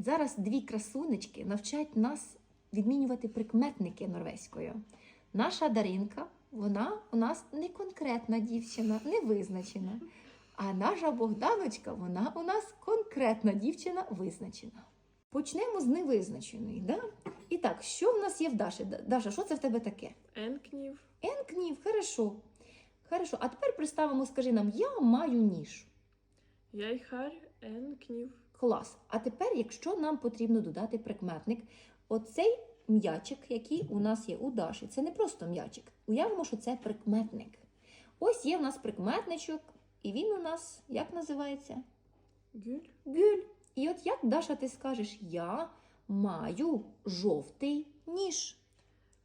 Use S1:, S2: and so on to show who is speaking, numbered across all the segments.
S1: Зараз дві красунечки навчать нас відмінювати прикметники норвезькою. Наша Даринка, вона у нас не конкретна дівчина, не визначена. А наша Богданочка, вона у нас конкретна дівчина визначена. Почнемо з невизначеної. Да? І так, що в нас є в Даші? Даша, що це в тебе таке?
S2: Енкнів.
S1: Енкнів, хорошо. Хорошо. А тепер представимо, скажи нам, я маю ніж.
S2: Jeg har en kniv.
S1: Клас. А тепер, якщо нам потрібно додати прикметник, оцей м'ячик, який у нас є у Даші, це не просто м'ячик. Уявимо, що це прикметник. Ось є в нас прикметничок, і він у нас як називається?
S2: Gul.
S1: Гюль. І от як Даша, ти скажеш, я маю жовтий ніж.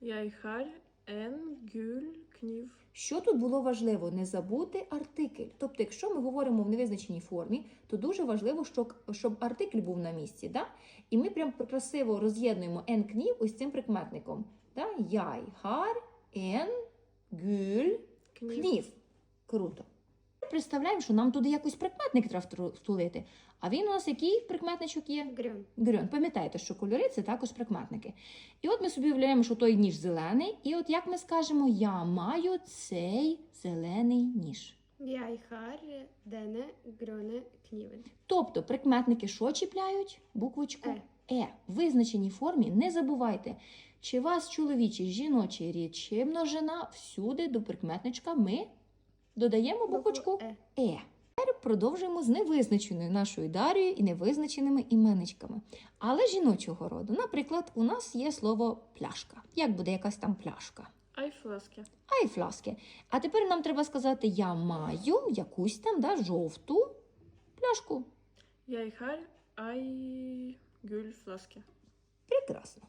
S2: Jeg har en kniv.
S1: Що тут було важливо? Не забути артикль. Тобто, якщо ми говоримо в невизначеній формі, то дуже важливо, щоб, артикль був на місці. Да? І ми прям красиво роз'єднуємо en кнів ось цим прикметником. Да? Jeg har en gul кнів. Круто. Представляємо, що нам туди якийсь прикметник треба втулити. А він у нас який прикметничок є?
S3: Грюн.
S1: Грьон. Пам'ятаєте, що кольори це також прикметники. І от ми собі уявляємо, що той ніж зелений, і от як ми скажемо, я маю цей зелений ніж. Тобто прикметники що чіпляють? Буквочку Е. В визначеній формі не забувайте, чи вас чоловічий, жіночий рід, чи множина, всюди до прикметничка ми додаємо буквочку
S3: Е.
S1: Е. Тепер продовжуємо з невизначеною нашою Дарією і невизначеними іменничками. Але жіночого роду. Наприклад, у нас є слово пляшка. Як буде якась там пляшка?
S2: Ei flaske.
S1: А тепер нам треба сказати: я маю якусь там да, жовту пляшку.
S2: Ei gul.
S1: Прекрасно.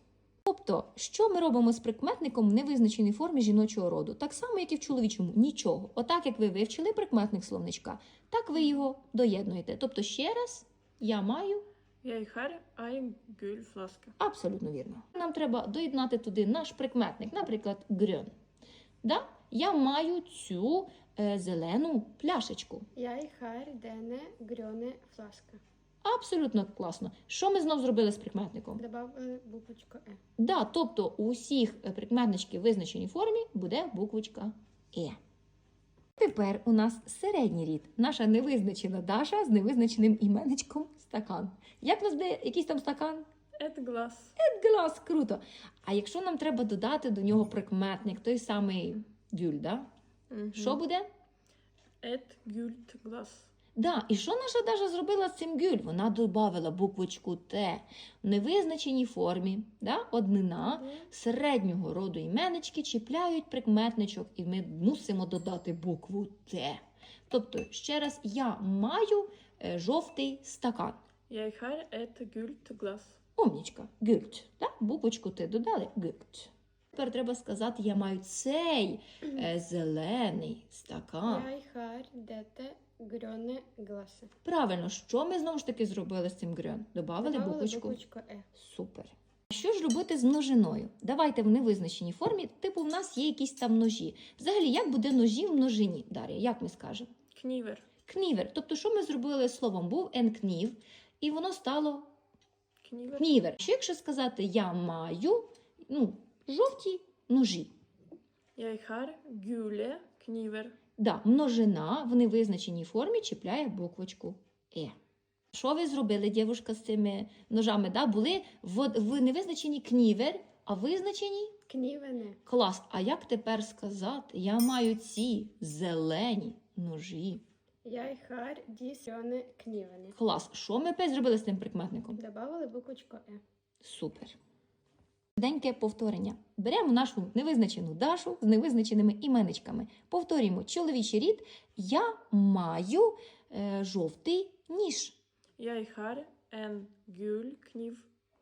S1: Тобто, що ми робимо з прикметником в невизначеній формі жіночого роду? Так само, як і в чоловічому, нічого. Отак, як ви вивчили прикметник словничка, так ви його доєднуєте. Тобто, ще раз, я маю
S2: har ei gul flaske.
S1: абсолютно вірно. Нам треба доєднати туди наш прикметник, наприклад, грьон. Да? Я маю цю е, зелену пляшечку.
S3: Jeg har denne grønne flaske.
S1: Абсолютно класно. Що ми знов зробили з прикметником?
S3: Добавили буквочку Е.
S1: Да, тобто у всіх е, прикметничків в визначеній формі буде буквочка Е. Тепер у нас середній рід. Наша невизначена Даша з невизначеним іменничком стакан. Як у нас буде якийсь там стакан?
S2: Et glas.
S1: Глас, круто. А якщо нам треба додати до нього прикметник, той самий гюль, да?
S2: Mhm.
S1: що буде?
S2: Glas.
S1: Да, і що наша Даша зробила з цим гюль? Вона додавала буквочку Т в невизначеній формі, да? однина середнього роду іменнички чіпляють прикметничок, і ми мусимо додати букву Т. Тобто, ще раз, я маю е, жовтий стакан.
S2: Gult glas.
S1: Умнічка, гюльт. Да? Буквочку Т додали гюльт. Тепер треба сказати, я маю цей е, зелений стакан.
S3: Jeg har dette grønne glasset.
S1: Правильно, що ми знову ж таки зробили з цим грьон? Добавили
S3: Добавили
S1: буквочку.
S3: буквочку Е.
S1: Супер. Що ж робити з множиною? Давайте в невизначеній формі, типу, в нас є якісь там ножі. Взагалі, як буде ножі в множині? Дар'я, як ми скажемо?
S2: Kniver.
S1: Кнівер. Тобто, що ми зробили словом? Був енкнів, і воно стало
S2: Kniver.
S1: кнівер. Що якщо сказати я маю ну, жовті ножі?
S2: Har gule kniver.
S1: Да, множина в невизначеній формі чіпляє буквочку Е. Що ви зробили, дівушка, з цими ножами? Да? Були в, в невизначеній кнівер, а визначені
S3: Knivene.
S1: клас. А як тепер сказати? Я маю ці зелені ножі.
S3: Jeg har disse grønne knivene.
S1: Клас. Що ми опять зробили з цим прикметником?
S3: Добавили буквочку Е.
S1: Супер. Деньке повторення. Беремо нашу невизначену Дашу з невизначеними іменничками. Повторюємо чоловічий рід. Я маю е, жовтий ніж.
S2: Har en gul.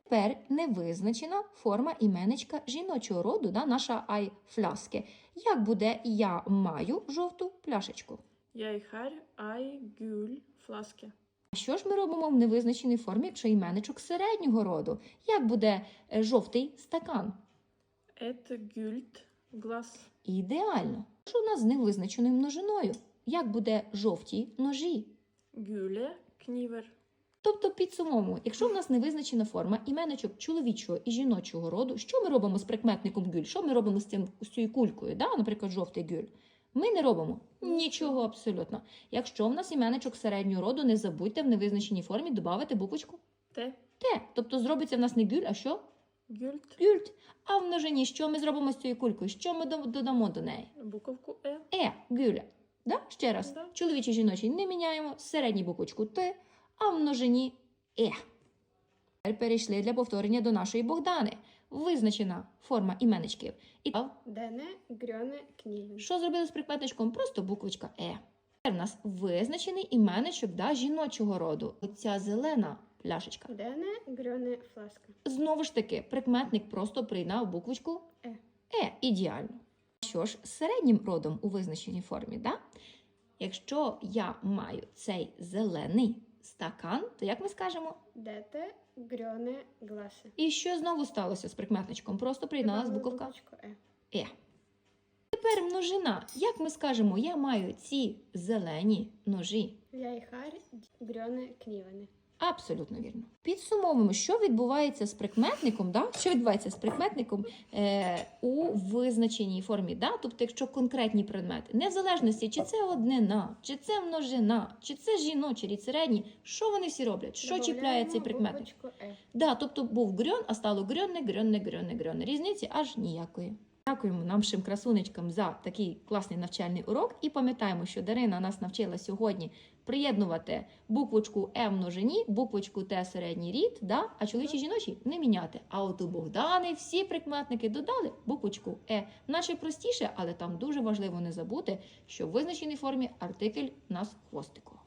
S1: Тепер невизначена форма іменничка жіночого роду, да, наша ай фляски. Як буде я маю жовту пляшечку?
S2: Har ei gul flaske.
S1: А що ж ми робимо в невизначеній формі, якщо іменничок середнього роду? Як буде е, жовтий стакан?
S2: Et gult glas.
S1: Ідеально. Що у нас з невизначеною множиною? Як буде жовті ножі?
S2: Gule kniver.
S1: Тобто, підсумовуємо, якщо в нас не визначена форма іменочок чоловічого і жіночого роду, що ми робимо з прикметником гюль? Що ми робимо з цим з цією кулькою? Да? Наприклад, жовтий гюль. Ми не робимо нічого абсолютно. Якщо в нас іменочок середнього роду, не забудьте в невизначеній формі додати буквочку
S2: Т.
S1: Т. Тобто зробиться в нас не гюль, а що?
S2: Гюльт.
S1: Гюльт. А в множині що ми зробимо з цією кулькою? Що ми додамо до неї?
S2: Буковку Е.
S1: Е, гюля. Да? Ще раз.
S2: Да.
S1: Чоловічий жіночий не міняємо. Середній буквочку Т, а в множині Е. Тепер перейшли для повторення до нашої Богдани. Визначена форма іменничків. І
S3: Дене, грьоне, кнівен.
S1: що зробили з прикметничком? Просто буквочка Е. Тепер у нас визначений іменничок да, жіночого роду. Оця зелена пляшечка.
S3: Дене, грьоне, фласка.
S1: Знову ж таки, прикметник просто приєднав буквочку
S3: Е.
S1: Е, ідеально. Що ж, з середнім родом у визначеній формі, да? якщо я маю цей зелений стакан, то як ми скажемо?
S3: Дете, грьоне, гласе.
S1: І що знову сталося з прикметничком? Просто приєдналась буковка
S3: Е.
S1: Е. Тепер множина. Як ми скажемо, я маю ці зелені ножі?
S3: Я і хар, грьоне, кнівене.
S1: Абсолютно вірно. Підсумовуємо, що відбувається з прикметником, да? що відбувається з прикметником е, у визначеній формі. Да? Тобто, якщо конкретні предмети, незалежності, чи це однина, чи це множина, чи це жіночий рід середній, що вони всі роблять? Що чіпляє цей прикметник?
S3: Е.
S1: Да, тобто був грьон, а стало грьонне, грьонне, грьонне, грьонне. Різниці аж ніякої. Дякуємо нашим красунечкам за такий класний навчальний урок. І пам'ятаємо, що Дарина нас навчила сьогодні приєднувати буквочку Е в множині, буквочку Т середній рід, да? а чоловічі жіночі не міняти. А от у Богдани всі прикметники додали буквочку Е. Наче простіше, але там дуже важливо не забути, що в визначеній формі артикль у нас хвостику.